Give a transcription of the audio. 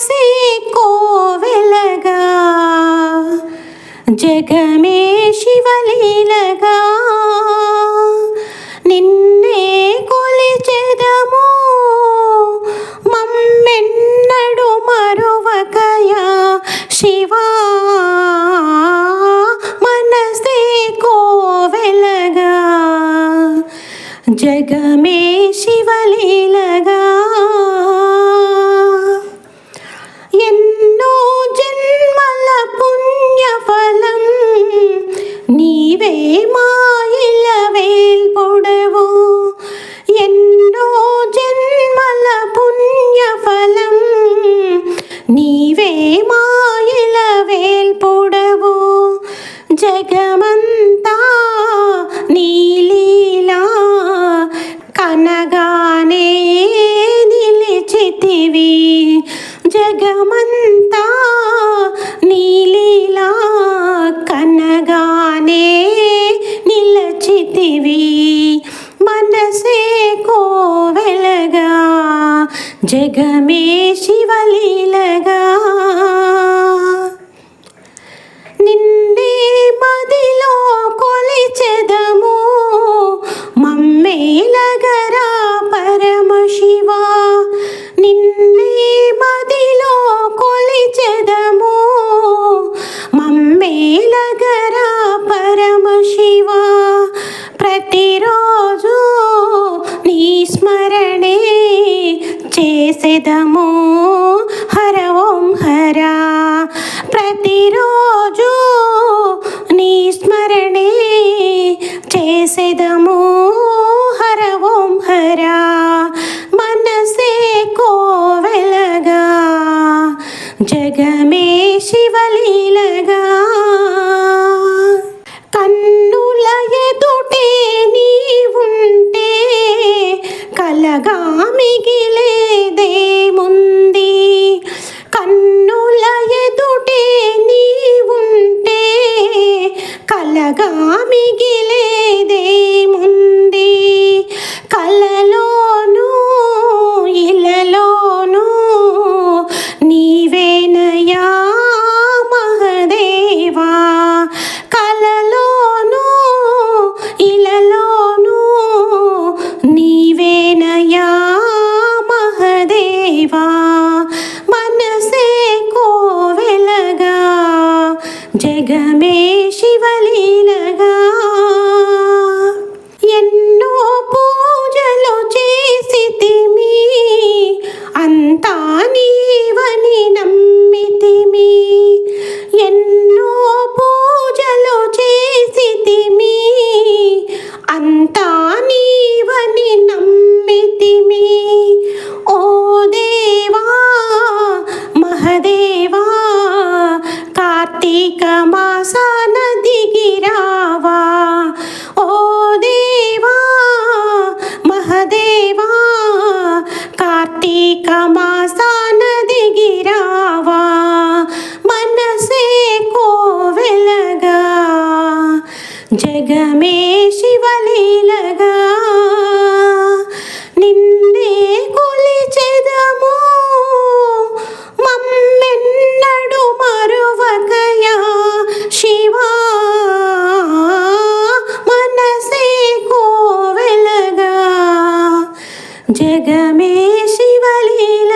మనసే కోవెలగా జగమే శివలీలగా. జగమంతా నీలీలా కనగానే నిలిచితివి. జగమంతా నీలీలా కనగానే నిలచితివి. మనసే కోవెలగా జగమే శివలీలగా చేసెదము హర ఓం హర ప్రతిరోజు నీ స్మరణే చేసెదము హర ఓం హర మనసే కోవెలగా జగమే శివలీలగా பகாமி కార్తీక మాసాన దిగిరావా ఓ దేవా మహదేవా కార్తీక మాసాన దిగిరావా మనసే కోవెలగా జగమే ജഗമേ ശിവലീല